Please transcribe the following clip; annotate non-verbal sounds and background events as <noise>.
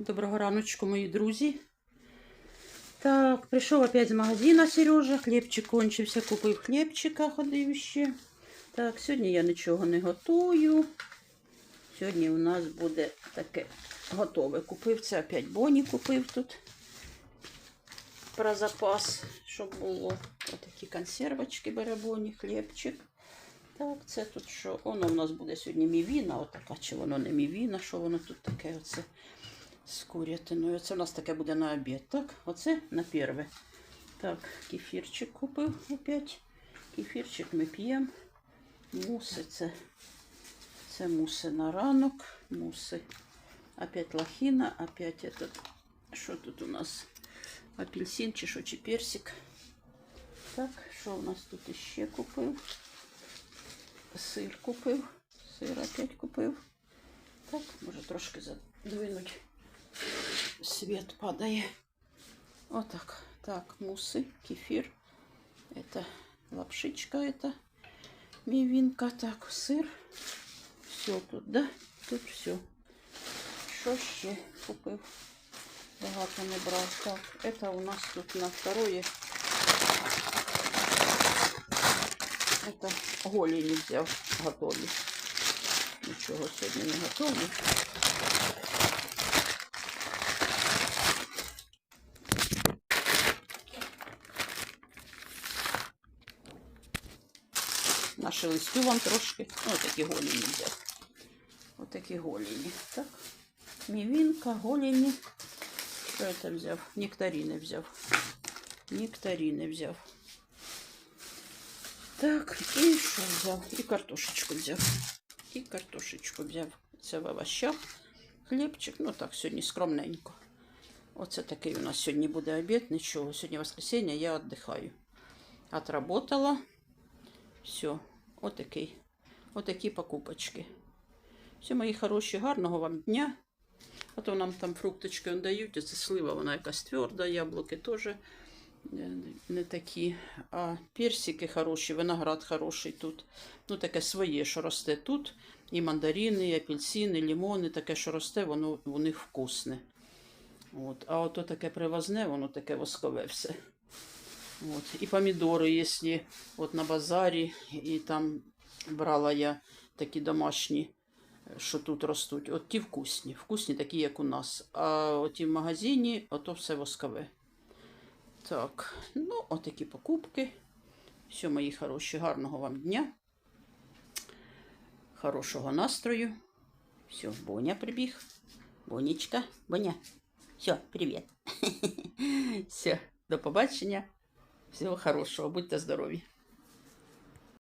Доброго раночку, мої друзі. Так, прийшов опять з магазина Сережа. Хлібчик кончився, купив хлібчика, ходив ще. Так, сьогодні я нічого не готую. Сьогодні у нас буде таке готове. Купив це опять боні купив тут. Про запас, щоб було. Отакі консервочки барабоні, хлібчик. Так, це тут що? Воно в нас буде сьогодні мівіна, отака, чи воно не мівіна, що воно тут таке оце з курятиною. Це у нас таке буде на обід. Так, оце на перве. Так, кефірчик купив опять. Кефірчик ми п'ємо. Муси це. Це муси на ранок. Муси. Опять лохина, опять этот. Що тут у нас? Апельсин чи персик. Так, що у нас тут іще купив? Сир купив. Сир опять купив. Так, може трошки задвинуть. Свет падає. Отак. Так, муси, кефир. Это лапшичка, это мівінка. Так, сир. Все тут, да? Тут все. Що ще купив? Багато не брав. Так, это у нас тут на второе. Это голені взяв, готові. Нічого сьогодні не готові. Нашелестю вам трошки. Ну, такі голені взяв. Отакі голені. Так. Мівінка, голені. Що це взяв? Нектарини взяв. Нектарини взяв. Так, і що взяв? І картошечку взяв. І картошечку взяв. Це в овощах. Хлібчик, ну так, сьогодні скромненько. Оце такий у нас сьогодні буде обід. Нічого. Сьогодні воскресенье, я віддихаю. Отработала. Все, отакий. Отакі покупочки. Все, мої хороші, гарного вам дня. А то нам там фрукточки дають. Це слива, вона якась тверда, яблуки теж е, не такі. А персики хороші, виноград хороший тут. Ну, таке своє, що росте тут. І мандарини, і апельсини, і лимони, таке, що росте, воно у них вкусне. От. А ото таке привозне, воно таке воскове все. От. І помідори, якщо от на базарі, і там брала я такі домашні, що тут ростуть. От ті вкусні, вкусні такі, як у нас. А оті в магазині, ото все воскове. Так, ну, отакі покупки. Все, мої хороші, гарного вам дня. Хорошого настрою. Все, Боня прибіг. Бонечка, Боня. Все, привіт. <laughs> Все, до побачення. Всього хорошего. будьте здорові.